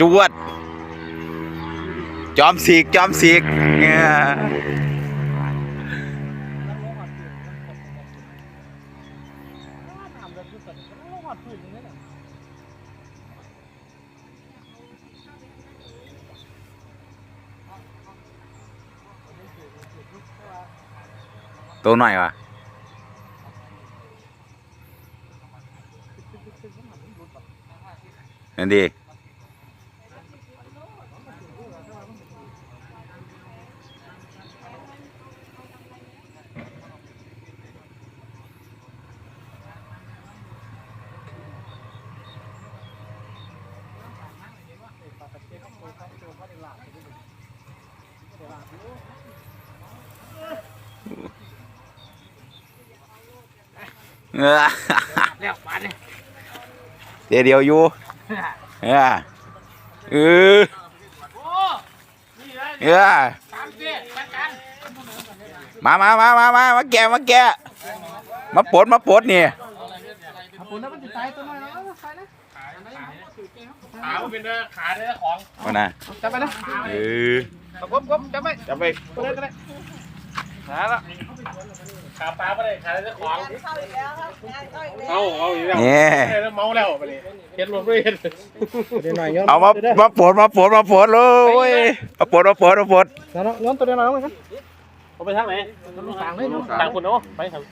จวด จอมสีกจอมสีกเนี่ยตัวหน่อยวะนั่นดี เออแล้วปานนี่เดี๋ยวเดียวอยู่เออเออโอ้นี่เลยเออสามเตี้ยประกันมามามามามามาแกะมาแกะมาปลดมาปลดนี่ขอบคุณนะมันจะตายตัวน้อยแล้วใครนะขาเป็นเด้อขาเด้อของมานะจับไปนะเออ กบกบจับไปจับไปก็ได้ก็ได้ขาละขาปลาไม่ได้ขาเด้อของเข้าอีกแล้วครับงานเข้าอีกแล้วเอาเอาอีกแล้วนี่เมาแล้วไปเลยเห็นรถไม่เห็นเดี๋ยวหน่อยย้อนเอามามาปลดมาปลดมาปลดเลยมาปลดมาปลดมาปลดย้อนตัวเดียวหน่อยมั้งครับเอาไปทางไหนทางเลยทางคุณเนาะไปทาง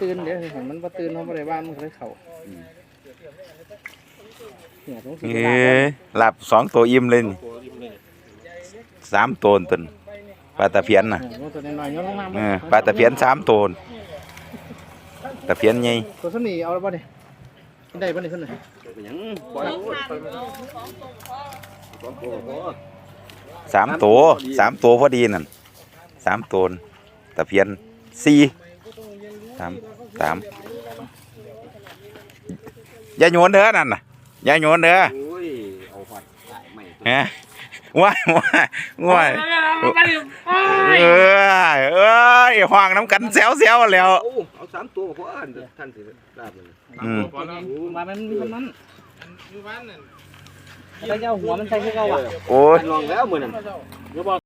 ตื่นเดี๋ยวเห็นมันบ่ตื่นเพราะบ่ได้บ้านมันก็เลยเข้า เนี่ยต้องสิเอ้ยหลับสองตัวอิ่มเลยนี่สามตัวตนปลาตะเพียนน่ะเนี่ยตัวน้อยๆย้อนลงมาเออปลาตะเพียนสามตัวตะเพียนใหญ่ตัวสนีเอาแล้วบ่เนี่ยได้บ่เนี่ยเพิ่นน่ะสามตัวสามตัวพอดีนั่นสามตัวตะเพียนสี่ สามสามอย่าโยนเด้อนั่นน่ะอย่าโยนเด้อโอ้ยเอาหอดไม่ฮะว้ายว้ายว้ายไปดิเอ้ยเอ้ยห้องน้ำกันแซวแซวๆแล้วเอาเอาสามตัวเพราะอ่านท่านสิได้เลยอืมมามันมีคนนั้นแล้วจะเอาหัวมันใส่ให้เขาอะโอ้ยลองแล้วมือนั่นเดี๋ยวบอก